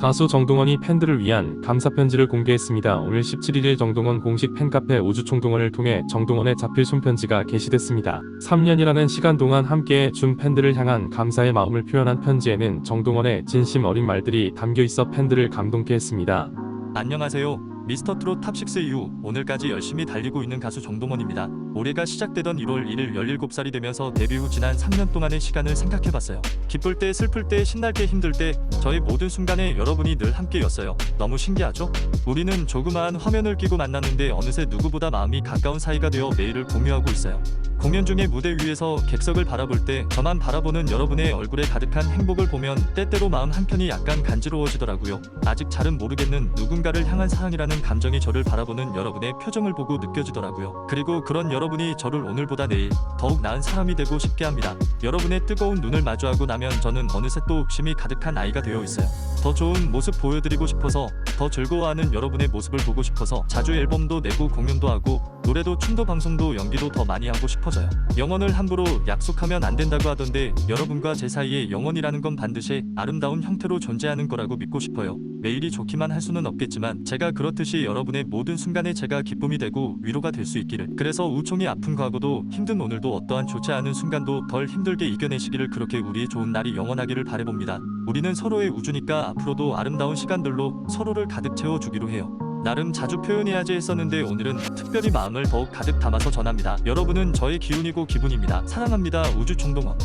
가수 정동원이 팬들을 위한 감사 편지를 공개했습니다. 오늘 17일 정동원 공식 팬카페 우주총동원을 통해 정동원의 자필 손편지가 게시됐습니다. 3년이라는 시간 동안 함께해 준 팬들을 향한 감사의 마음을 표현한 편지에는 정동원의 진심 어린 말들이 담겨 있어 팬들을 감동케 했습니다. 안녕하세요. 미스터 트롯 탑6 이후 오늘까지 열심히 달리고 있는 가수 정동원입니다. 올해가 시작되던 1월 1일 17살이 되면서 데뷔 후 지난 3년 동안의 시간을 생각해봤어요. 기쁠 때, 슬플 때, 신날 때, 힘들 때 저의 모든 순간에 여러분이 늘 함께였어요. 너무 신기하죠? 우리는 조그마한 화면을 끼고 만났는데 어느새 누구보다 마음이 가까운 사이가 되어 매일을 공유하고 있어요. 공연 중에 무대 위에서 객석을 바라볼 때 저만 바라보는 여러분의 얼굴에 가득한 행복을 보면 때때로 마음 한편이 약간 간지러워지더라고요. 아직 잘은 모르겠는 누군가를 향한 사랑이라는 감정이 저를 바라보는 여러분의 표정을 보고 느껴지더라고요. 그리고 그런 여러분 이 저를 오늘보다 내일 더욱 나은 사람이 되고 싶게 합니다. 여러분의 뜨거운 눈을 마주하고 나면 저는 어느새 또 욕심이 가득한 아이가 되어 있어요. 더 좋은 모습 보여드리고 싶어서 더 즐거워하는 여러분의 모습을 보고 싶어서 자주 앨범도 내고 공연도 하고 노래도 춤도 방송도 연기도 더 많이 하고 싶어져요. 영원을 함부로 약속하면 안 된다고 하던데 여러분과 제 사이에 영원이라는 건 반드시 아름다운 형태로 존재하는 거라고 믿고 싶어요. 매일이 좋기만 할 수는 없겠지만 제가 그렇듯이 여러분의 모든 순간에 제가 기쁨이 되고 위로가 될 수 있기를 그래서 우총이 아픈 과거도 힘든 오늘도 어떠한 좋지 않은 순간도 덜 힘들게 이겨내시기를 그렇게 우리의 좋은 날이 영원하기를 바래봅니다. 우리는 서로의 우주니까 앞으로도 아름다운 시간들로 서로를 가득 채워주기로 해요. 나름 자주 표현해야지 했었는데 오늘은 특별히 마음을 더욱 가득 담아서 전합니다. 여러분은 저의 기운이고 기분입니다. 사랑합니다. 우주 총동원.